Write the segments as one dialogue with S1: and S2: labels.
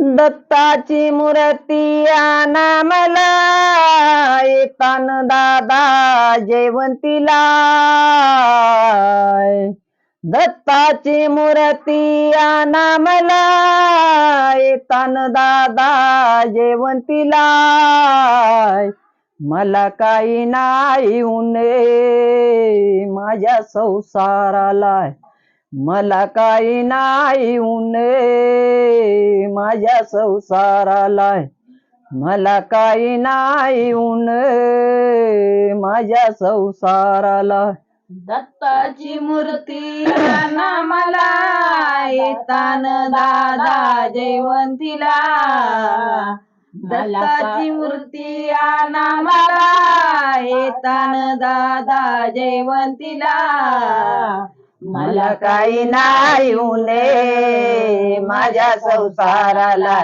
S1: दत्ताची मूर्ती आणा मला येतान दादा जयवंतीला दत्ताची मूर्ती आणा मला येतान दादा जयवंतीला मला काही नाही उणे माझ्या संसाराला मला काही नाही उने माझ्या संसाराला मला काही नाही उने माझ्या संसाराला
S2: दत्ताची मूर्ती मला येतान दादा जयवंतीला दत्ताची मूर्ती आना मला येतान दादा जयवंतीला
S1: मला काही नाही उणे. माझ्या संसाराला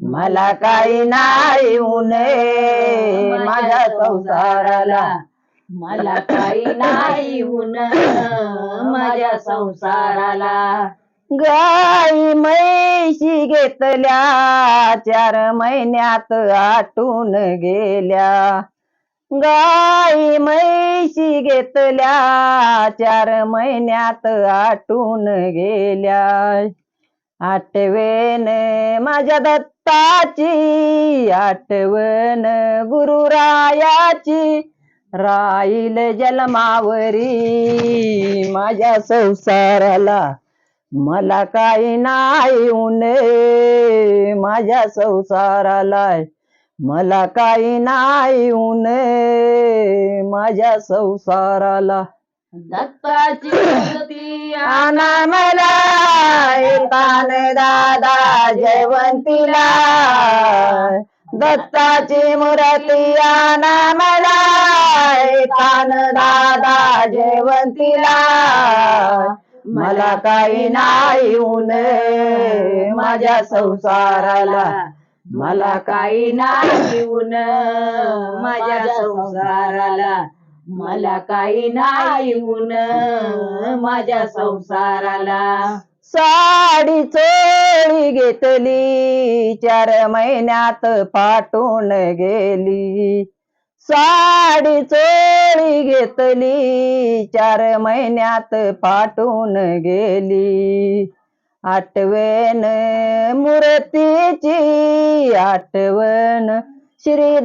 S1: मला काही नाही उणे. माझ्या संसाराला
S2: मला काही नाही उन माझ्या संसाराला
S1: गाई म्हैशी घेतल्या चार महिन्यात आटून गेल्या. गाई म्हैशी घेतल्या चार महिन्यात आटून गेल्या. आठवेन माझ्या दत्ताची आठवण गुरुरायाची. राहील जन्मावरी माझ्या संसाराला मला काही नाही उने माझ्या संसाराला मला काही नाही उने माझ्या संसाराला.
S2: दत्ताची मूर्ती
S1: आणा मला येतान दादा जयवंतीला दत्ताची मूर्ती आणा मला येतान दादा जयवंतीला मला काही नाही उणे माझ्या संसाराला.
S2: मला काही नाही ऊन माझ्या संसाराला. मला काही नाही ऊन माझ्या संसाराला.
S1: साडी चोळी घेतली चार महिन्यात पाठवून गेली. साडी चोळी घेतली चार महिन्यात पाठवून गेली. आठवण मूर्तीची आठवण श्री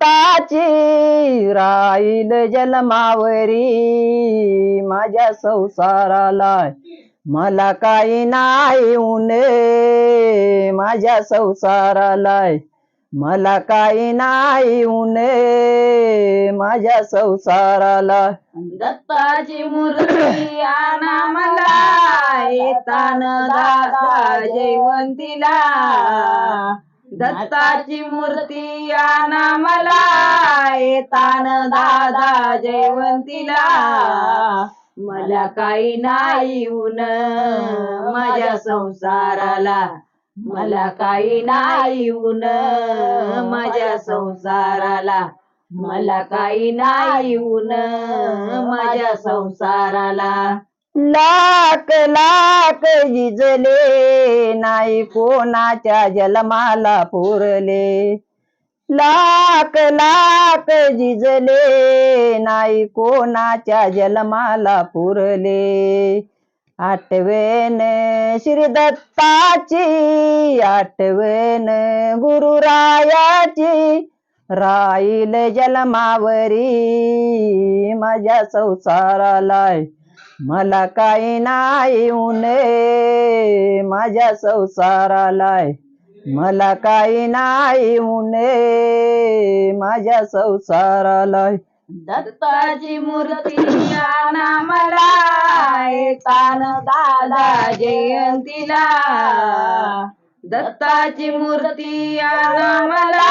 S1: दत्ताची राहील जन्मावरी. माझ्या संसाराला मला काही नाही उणे. माझ्या संसाराला मला काही नाही उणे. माझ्या संसाराला
S2: दत्ताची मूर्ती आणा मला. येतान दादा जयवंतीला दत्ताची मूर्ती आना मला. येतान दादा जयवंतीला. मला काही नाही ऊन माझ्या संसाराला. मला काही नाही ऊन माझ्या संसाराला. मला काही नाही ऊन माझ्या संसाराला.
S1: लाख लाख जिजले नाही कोणाच्या जलमाला पुरले. लाख लाख जिजले नाही कोणाच्या जलमाला पुरले. आठवेन श्री दत्ताची आठवेन गुरुरायाची राहील जन्मावरी माझ्या संसाराला. मला काही नाही उने माझ्या संसारालाय. मला काही नाही उने माझ्या संसारालाय.
S2: दत्ताची मूर्ती आणा मला येतान दादा जयंतीला दत्ताची मूर्ती आणा मला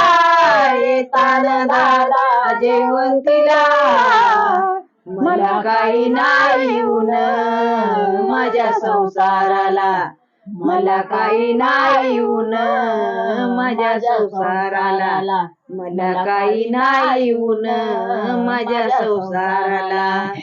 S2: तान दादा जयंतीला मला काही नाही ऊन माझ्या संसाराला. मला काही नाही ऊन माझ्या संसाराला. मला काही नाही ऊन माझ्या संसाराला.